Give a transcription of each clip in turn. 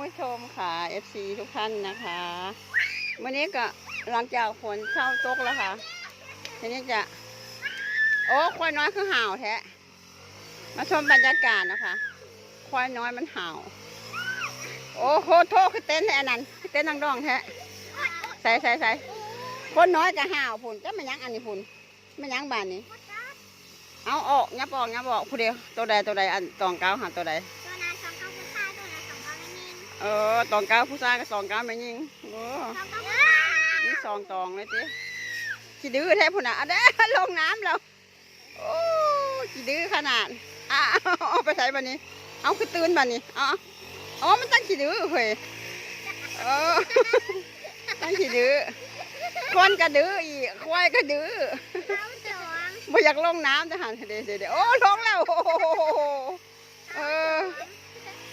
ผู้ชมค่ะ FC ทุกท่านนะคะ วันนี้ก็หลังจากฝนเข้าตกแล้วค่ะ ทีนี้จะ โอ้ควายน้อยคือห่าวแท้มาชมบรรยากาศนะคะ ควายน้อยมันห่าว โอ้โหโทษคือเต้นแท้อันนั้นเต้นนังดองแท้ใส่ใส่ใส่คนน้อยก็ห่าวพุ่นจะไม่ยั้งอันนี้พุ่นไม่ยั้งบานนี้ เอาออกยับออกยับออกผู้เดียวตัวใดตัวใดอันตองเก้าหาตัวใด เออตองก้าผู้ชายกับตองก้าไม่ยิงโอ้สองว้านี่ซองตองเลยจิขี้ดื้อแท้พุ่นอะอันเด้อลงน้ำแล้วโอ้ขี้ดื้อขนาดอะเอาไปใส่บันนี้ เอาคือตื่นบันนี้อ๋ออ๋อมันตั้งขี้ดื้อเฮ้ยเออตั้งขี้ดื้อคนก็ดื้ออีกควายก็ดื้อเก้าสองไม่อยากลงน้ำจะหันเดี๋ยวเดี๋ยวเดโอ้ลงแล้วโอ้โหเออ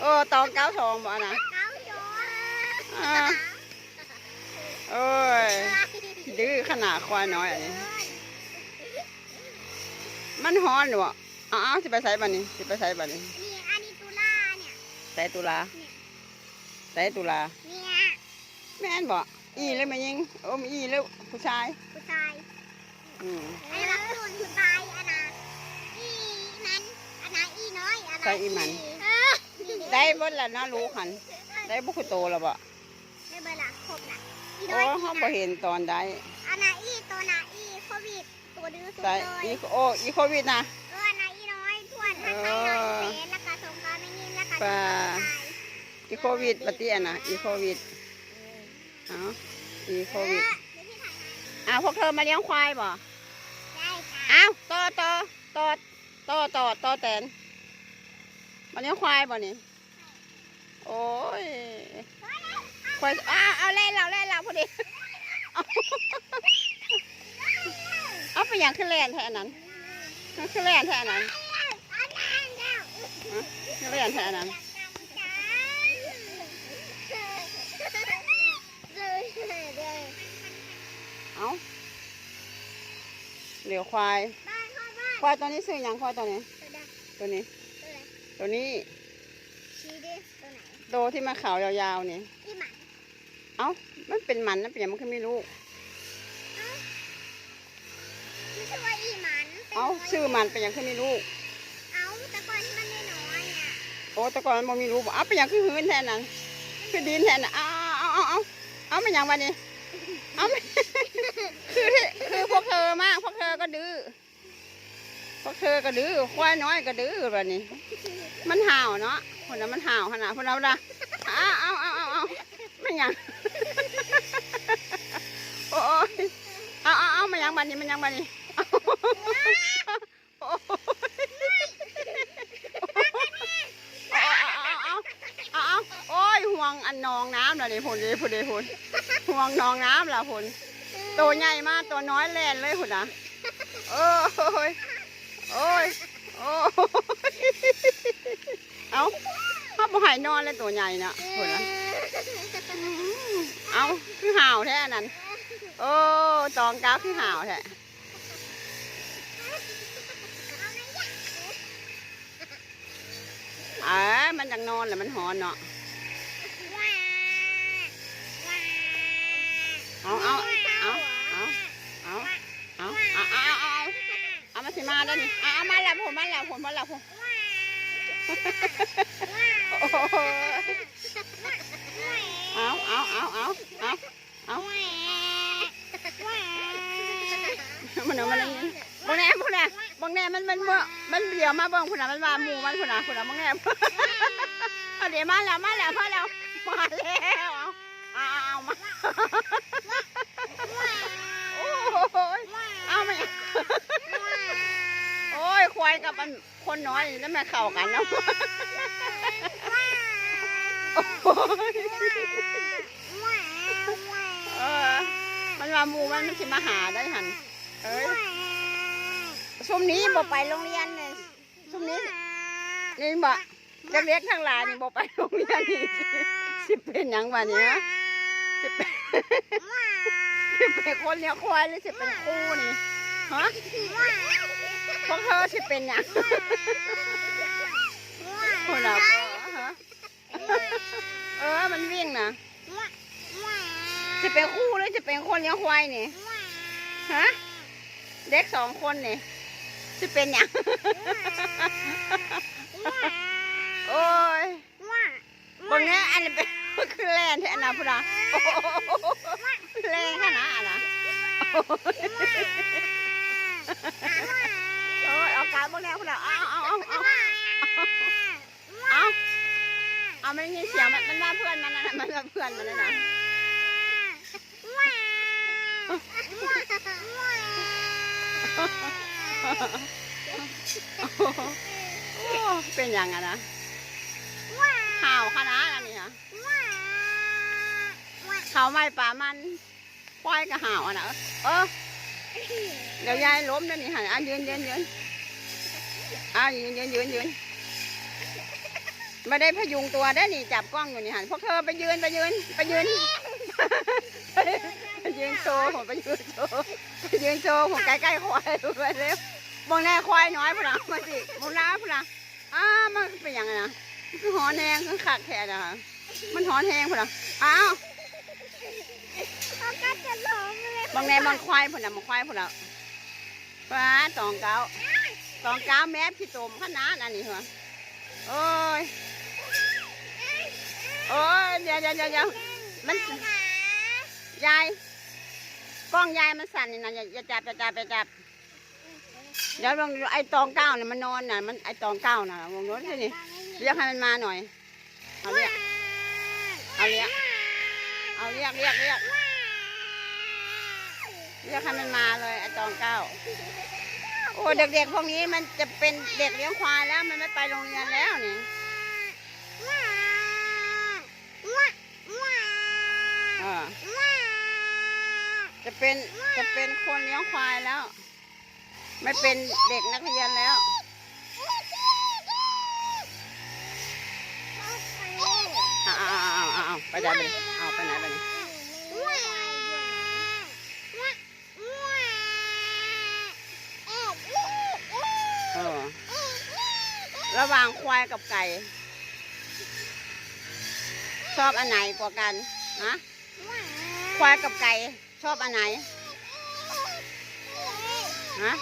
เออตองเก้าสองบ่นะ อ่าเอ้ย ดื้อขนาดควายน้อยอันนี้ มันฮ้อนหรือเปล่าอ้าวสิไปใส่บันนี้สิไปใส่บันนี้นี่อันนี้ตุลาเนี่ยใส่ตุลาใส่ตุลาเนี่ยแม่นบ่อีเลยมายิงโอ้มอีแล้วผู้ชาย ผู้ชายอืมอันนั้นส่วนผู้ชายอันนั้นอีนั้นอันนั้นอีน้อยอันนั้นใส่อีมันเออได้เบ่ละเนาะลูกหัน ได้บุกโตแล้วบ่ ได้เบอร์ละครบ ละอีน้โอ้อยเฮาบ่เห็นตอนได้อันนั้นอีตัวน่ะอีโควิดตัวดื้อสุดใส่เลยอีโอ้อีโควิดนะ เอออันนั้นอีน้อยทวนทั้งไทยทั้งเฟสแล้วก็สงกรานต์ไม่นิ่งแล้วก็ป่าสงกรานต์อีโควิดปฏิอันน่ะอีโควิดเอ้าอีโควิดเออเดี๋ยวพี่ถ่ายให้อ้าวพวกเธอมาเลี้ยงควายบ่ได้ค่ะอ้าวต่อต่อต่อต่อต่อต่อแตนมาเลี้ยงควายบ่นี่โอ้ย ควายอ้าวเอาเล่นเราเล่นเราพอดีเอาเอาไปอย่างขึ้นแลนแทนนั้นขึ้นแลนแทนนั้นขึ้นแลนแทนนั้นเอาเหลียวควายควายตัวนี้ซื้อหยังควายตัวนี้ ตัวนี้ ตัวนี้โตที่มาขาวยาวๆนี่ เอ้ามันเป็นมันนะเป็นหยังมันคือไม่รู้เอ้าชื่อมันเป็นหยังคือไม่รู้เอาแต่ก่อนที่มันน้อยๆอะโอ้แต่ก่อนมันบ่มีรู้บ่เอาเป็นหยังคือหืนแทนนั้นคือดินแทนน่ะเอาเอาเอาเอาเอาเป็นหยังวะนี่เอาไม่ คือที่คือพวกเธอมากพวกเธอก็ดื้อพวกเธอก็ดื้อควายน้อยก็ดื้อแบบนี้ มันห่าวเนาะคนนั้นมันห่าวขนาดคนเราละเอาเอาเอาเอาเอาไม่หยัง โอ้ยเอาเอาเอามายังบันนี้มันยังบันนี้เอาโอ้ยเอาเอาเอาเอาโอ้ยห่วงอันนองน้ำน่ะนี่พุ่นเลยพุ่นเลยพุ่นห่วงนองน้ำล่ะพุ่นตัวใหญ่มากตัวน้อยแลนเลยพุ่นนะโอ้ยโอ้ยโอ้ยเอาเขาบ่หายนอนเลยตัวใหญ่น่ะพุ่นนะ เอาคือห่าวแท้นั้น โอ้ตองก้าวคือห่าวแท้เอ้ยมันจังนอนแหละมันหอนเนาะเอาเอาเอาเอาเอาเอาเอาเอาเอาเอาเอามาสิมาแล้วนี่เอามาแล้วผมมาแล้วผมมาแล้วผมโอ้ เอาเอาเอาเอาเอาเอามันเอามันเอาบางแน่บางแน่บางแน่มันมันมันมันเดี๋ยวมาบิ่งพุ่นน่ะมันว่าหมูมันพุ่นน่ะพุ่นน่ะบางแน่เอาเดี๋ยวมาแล้วมาแล้วมาแล้วมาแล้วเอาเอามาโอ้ยเอามาโอ้ยควายกับมันคนน้อยแล้วม่เข้ากันเนาะ เออ มันมาหมูมันมันสิมาหาได้หัน เอ้ยช่วงนี้บ่ไปโรงเรียนเลยช่วงนี้ นี่บ่จะเล็กทั้งหลายนี่บ่ไปโรงเรียนนี่สิสิเป็นหยังวะนี่ฮะสิเป็นสิเป็นคนเลี้ยงควายหรือสิเป็นครูนี่ฮะพวกเธอสิเป็นหยังคนละบ่ฮะ เอมันวิ่งนะว้าว้าจะเป็นคู่หรือจะเป็นคนเลี้ยงควายนี่ว้าฮะเด็กสองคนนี่จะเป็นหยังว้าโอ้ยว้าบางเนี้ยอันนี้เป็นคือแลนแท้นะพุทธะโอ้โหแรงขนาดนะโอ้ยเอาการบางเนี้ยพุทธะเอาเอาเอาเอาเอา เอาไม่ได้ยินเสียงมันมันว่าเพื่อนมันนะมันว่าเพื่อนมันนะนะเป็นหยังอะนะข่าวขนาดอันนี้ฮะข่าวไม่ป่ามันควายก็ห่าวอะนะเออเดี๋ยวยายล้มแล้วนี่หันอะยืนยืนยืนอะยืนยืนยืนยืน ไม่ได้พยุงตัวได้นี่จับกล้องอยู่นี่หันพวกเธอไปยืนไปยืนไปยืนไปยืนโชว์ผมไปยืนโชว์ไปยืนโชว์ผมใกล้ๆควายดูไปเร็วมองแน่ควายน้อยพลังมาสิมองน้าพลังอ้ามันเป็นยังไงนะคือหอนแหงคือขัดแทนนะคะมันหอนแหงพลังอ้าวมองแน่มองควายพลังมองควายพลังฟ้าตองเก้าตองเก้าแม่พี่ตมขนาดอันนี้เหรอโอ้ย โอ้ยเดี๋ยวเดี๋ยวเดี๋ยวเดี๋ยมันยายกล้องยายมันสั่นนี่นะอย่ายจับอย่าจับอย่าจับเดี๋ยวลองไอ้ตองเก้าเนี่ยมันนอนน่ะมันไอ้ตองเก้าน่ะลองดูสินี่เรียกให้มันมาหน่อยเอาเรียกเอาเรียกเอาเรียกเรียกเรียกเรียกให้มันมาเลยไอ้ตองเก้าโอ้เด็กๆพวกนี้มันจะเป็นเด็กเลี้ยงควายแล้วมันไม่ไปโรงเรียนแล้วนี่ ออจะเป็นจะเป็นคนเลี้ยงควายแล้ว ไม่เป็นเด็กนักเรียนแล้วเอาเอาเอาเอาเอาไปไหนไปไหนเอาไปไหนไปไหนเออระหว่างควายกับไก่ ชอบอันไหนกว่ากันฮะ ควายกับไก่ชอบอันไหนฮะ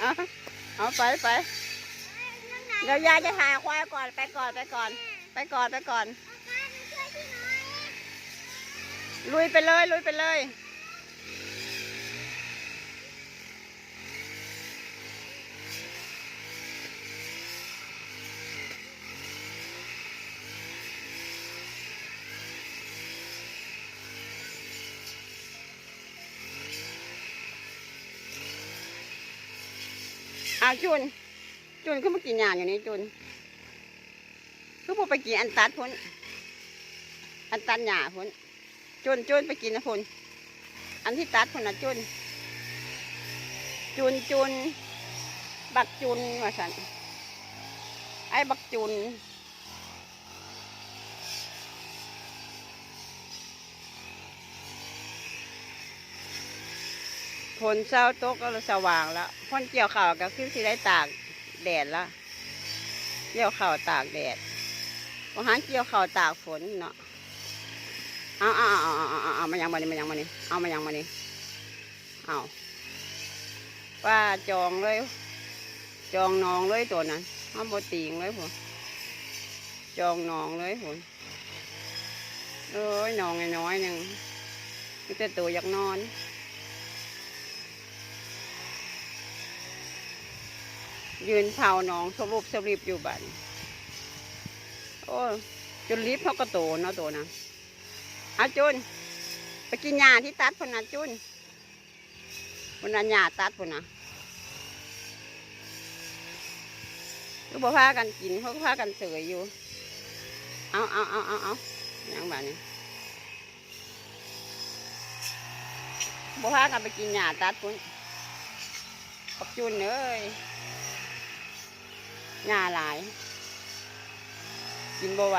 เอาเอาไปไปเดี๋ยวยายจะหาควายก่อนไปก่อนไปก่อน ไปก่อนไปก่อน ลุยไปเลย ลุยไปเลย จุนจุนขึ้นมากินยางอยู่นี่จุนขึ้นมไปกินอันตัดพ้นอันตัดหญ้าพ้นจุนจุนไปกินนะพ้นอันที่ตัดพ้นนะจุนจุนจุนบักจุนว่าสันไอ้บักจุน ฝนเช้าตกก็สว่างแล้วพ่นเกี่ยวข่าวก็คือสิได้ตากแดดละเกี่ยวข่าวตากแดดบางครั้งเกี่ยวข่าวตากฝนเนาะเอาเอาเอาเอาเอาเอาเอามายังมานี่มายังมานี่เอามายังมานี่เอาป้าจองเลย จองนองเลยตัวนั้นเอาโบตีงเลยผมจองนองเลยผมเอ้ยนองน้อยหนึ่งมีแต่ตัวอยากนอน ยืนเผาหนองสรุปสริบอยู่บัดนโอ้จนลิฟเขาก็โตเนาะโตนะเอาจุนไปกินหญ้าที่ตัดพนนะจุนพนันหญ้าตัดพนนะก็บ่พากันกินเขาก็พากันเสยอยู่ เอาเอาเอาเอาเอาอย่างแบบนี้บ่พากันไปกินหญ้าตัดพุ่นปักจุนเอ้ย หญ้าหลาย กินบ่ไหว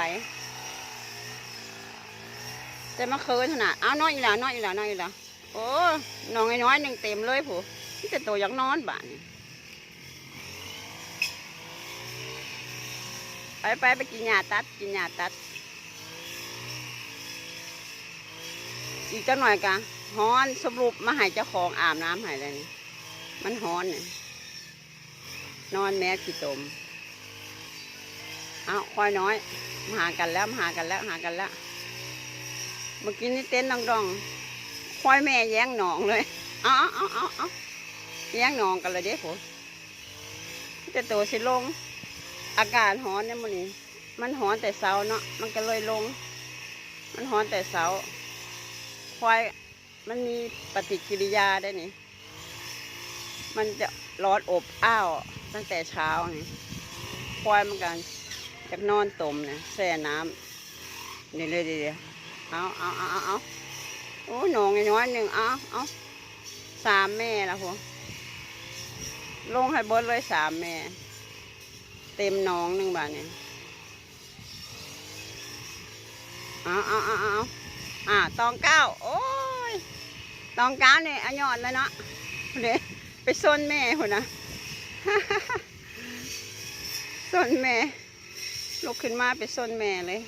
แต่มาเคินขนาดเอาน้อยอีหล่ะน้อยอีหล่ะน้อยอีหล่ะโอ้น้องน้อยๆหนึ่งเต็มเลยผู้นี่แต่ตัวอยังนอนบ้านไปไปไปกินหญ้าตัด กินหญ้าตัด อีกจังหน่อยกะฮ้อนสรุปมาให้เจ้าของอาบน้ำให้เลยนี่มันฮ้อนเนี่ยนอนแม่ขี้ตม เอาควายน้อย มาหากันแล้วมาหากันแล้วหากันแล้ว เมื่อกี้นี่เต้นดองๆควายแม่แย่งหนองเลยเอาเอาเอาเอาแย่งหนองกันเลยเด้ผมแต่ตัวสิลง อากาศร้อนเนี่ยมันนี่มันร้อนแต่เช้าเนาะมันก็เลยลง มันร้อนแต่เช้าควายมันมีปฏิกิริยาได้นี่ มันจะร้อนอบอ้าวตั้งแต่เช้านี่ควายมันกัน จากนอนตมนี่ยแช่น้ำนี่เลยเดียวเอาเอาเอาเอาเอาโอ้หนองน้อยหนึ่งเอาเอาสามแม่ละพวลงให้บดเลยสามแม่ เต็มหนองหนึ่งบาทเนี่ยเอาเอาเอาเอาอ่าตองเก้าโอ้ยตองเก้าเนี่ยอันยอดเลยเนาะเดี๋ยไปซนแม่คนนะซนแม่ ลุกขึ้นมาไปซนแม่เลย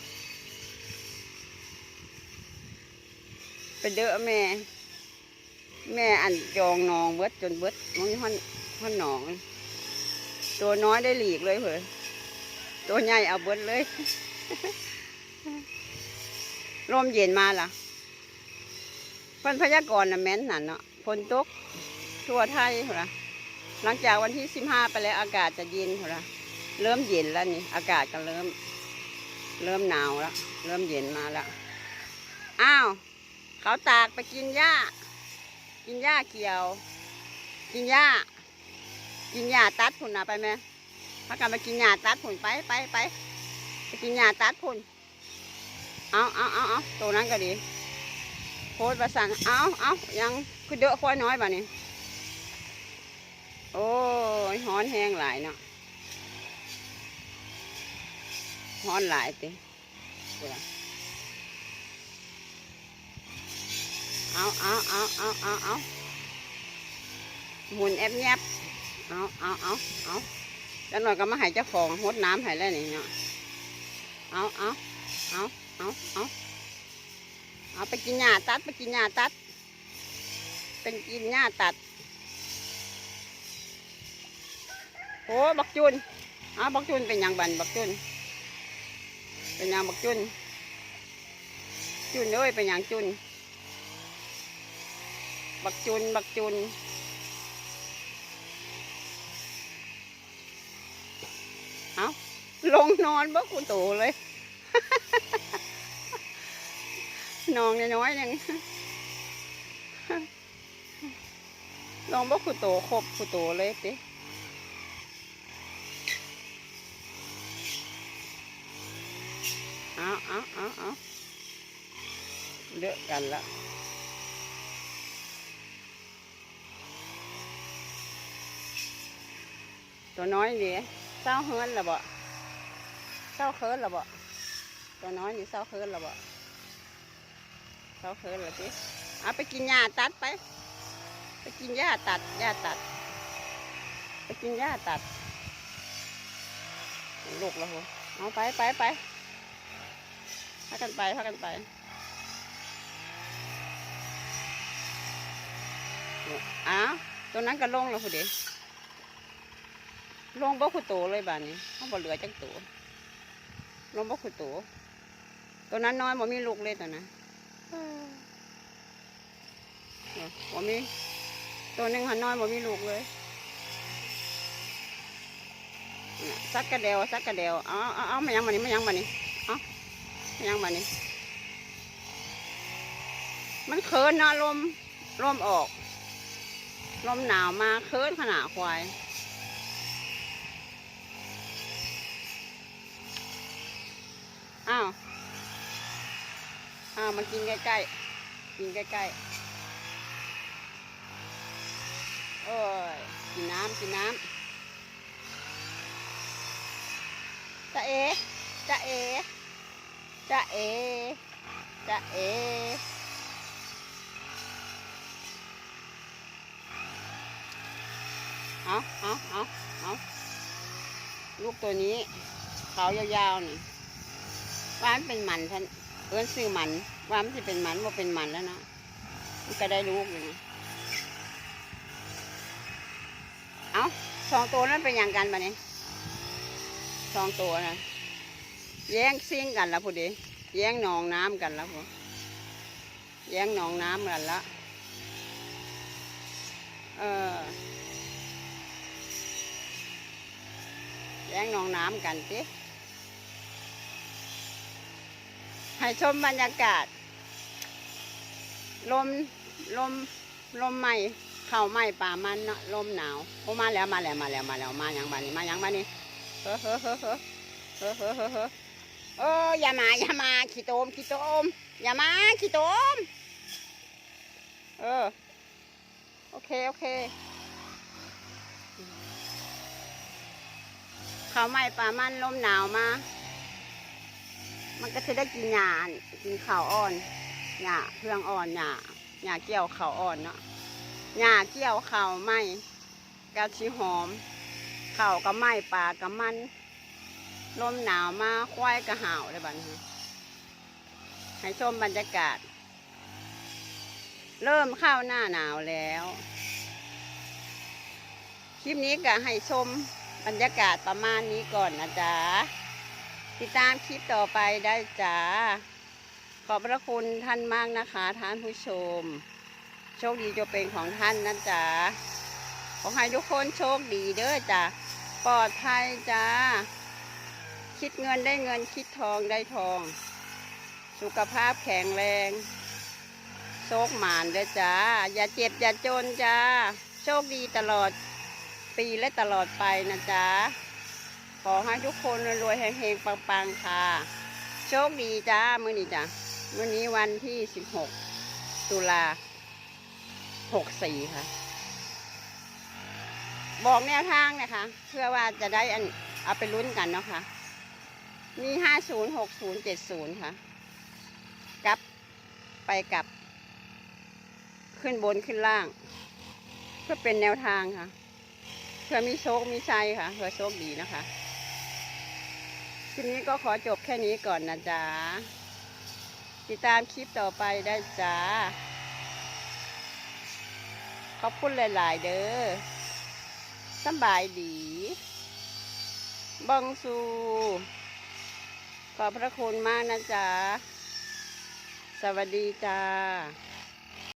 ไปเด้อแม่ แม่อันจองนองเบิดจนเบิดมันห้อนห้อนหนองตัวน้อยได้หลีกเลยเผยตัวใหญ่เอาเบิดเลยลมเย็นมาล่ะพิ่นพยากรณ์นะแม่นนั่นเนาะฝนตกทั่วไทยเหรอหลังจากวันที่สิบห้าไปแล้วอากาศจะเย็นเหรอ เริ่มเย็นแล้วนี่ อากาศก็เริ่ม เริ่มหนาวแล้ว เริ่มเย็นมาแล้ว อ้าว เขาตากไปกินหญ้า กินหญ้าเกี่ยว กินหญ้า กินหญ้าตัดผุนนะไปไหมพักกันไปกินหญ้าตัดผุนไปไปไปไปกินหญ้าตัดผุนเอาเอาเอาเอาตัวนั้นก็ดีโคตรประสังเอาเอายังคือเดอะควายน้อยบ่านี่โอ้ยฮ้อนแห้งหลายเนาะ ฮ้อนหลายติเดี๋ยวเอาเอาเอาเอาเอาเอาหมุนแอบแยบเอาเอาเอาเอาแล้วหน่อยก็มาให้เจ้าของหดน้ำให้แล้วนี่เนาะเอาเอาเอาเอาเอาเอาไปกินหญ้าตัดไปกินหญ้าตัด เป็นกินหญ้าตัดโอ้บักจุนเอาบักจุนเป็นยังบันบักจุน เป็นยังบักจุนจุนเอ้ยเป็นยังจุน บักจุน บักจุนเอาลงนอนบักกูโตเลย นองน้อยๆหนึ่งลองบอกขุโตครบขุโตเลยติเอาเอาเอาเอาเลือ กันละตัวน้อยนี่เศร้าเฮินละบ่เศร้าเคินละบ่ตัวน้อยนี่เศร้าเคินละบ่เขาเคินเหรอพี่เอาไปกินหญ้าตัดไป ไปกินหญ้าตัดหญ้าตัด ไปกินหญ้าตัดลูกล้วหัวเอาไปไปไปพากันไปพากันไป อ้าวตัวนั้นก็ลงแล้วพอดีลงบ่ขุโตเลยบ้านนี้เขาบ่เหลือจักตัวลงบ่ขุโตตัวนั้นน้อยบ่มีลูกเลยตัวนั้นบ่มีตัวหนึ่งหันน้อยบ่มีลูกเลยน่ะสักกระเดวสักกระเดวเอาเอาเอามายังมานี่มายังมานี่เอามายังมานี่มันเคินนะลมลมออก ลมหนาวมาเคินขนาดควายอ้าวอ้าวมากินใกล้ๆกินใกล้ๆโอ้ยกินน้ำกินน้ำจะเอจะเอจะเอจะเอ เอาเอาเอาเอาลูกตัวนี้เขายาวๆนี่ว่ามันเป็นหมันท่านเอิ้อนซื้อหมันว่ามันจะเป็นหมันว่าเป็นหมันแล้วเนาะมันก็ได้ลูกอยู่นะเอาสองตัวนั้นเป็นอย่างกันปะเนี่ยสองตัวนะแย่งซิ่งกันแล้วพอดีแย่งหนองน้ำกันแล้วพอแย่งหนองน้ำกันละเออ แย่งหนองน้ำกันสิให้ชมบรรยากาศ ลมลมลมใหม่เข่าใหม่ป่ามันเนาะลมหนาวโอ้มาแล้วมาแล้วมาแล้วมาแล้วมาอยังบ้านี้มาอยังบ้านี้เฮ้อเฮ้อเฮ้อเฮ้อเฮ้อเฮ้อเฮ้อเฮ้อเอออย่ามาอย่ามาขี้โตมขี้โตมอย่ามาขี้โตมเออโอเคโอเค เขาไหม้ปลามันลมหนาวมา มันก็จะได้กินหญ้ากินข้าวอ่อนหญ้าเครื่องอ่อนหญ้าหญ้าเกี่ยวข้าวอ่อนเนาะหญ้าเกี่ยวข้าวไหม้กะชิหอมข้าวก็ไหม้ปลาก็มันลมหนาวมาควายก็ห่าวเลยบัดนี้ให้ชมบรรยากาศ เริ่มเข้าหน้าหนาวแล้ว คลิปนี้ก็ให้ชม บรรยากาศประมาณนี้ก่อนนะจ๊ะ ติดตามคลิปต่อไปได้จ้าขอบพระคุณท่านมากนะคะท่านผู้ชม โชคดีจะเป็นของท่านนะจ๊ะขอให้ทุกคนโชคดีเด้อจ้ะปลอดภัยจ้าคิดเงินได้เงินคิดทองได้ทอง สุขภาพแข็งแรง โชคหมานเด้อจ้าอย่าเจ็บอย่าจนจ้า โชคดีตลอด ปีและตลอดไปนะจ๊ะ ขอให้ทุกคนรวยๆเฮงๆปังๆค่ะ โชคดีจ้ามื้อนี้จ้ะมื้อนี้วันที่ 16 ตุลา 64 ค่ะ บอกแนวทางนะคะ เพื่อว่าจะได้อันเอาไปลุ้นกันเนาะค่ะมี50 60 70ค่ะ กลับไปกลับ ขึ้นบนขึ้นล่าง เพื่อเป็นแนวทางค่ะ เพื่อมีโชค มีชัยค่ะเพื่อโชคดีนะคะคลิปนี้ก็ขอจบแค่นี้ก่อนนะจ๊ะ ติดตามคลิปต่อไปได้จ้า ขอบคุณหลาย ๆ เด้อสบายดีบังสูขอบพระคุณมากนะจ๊ะ สวัสดีจ้า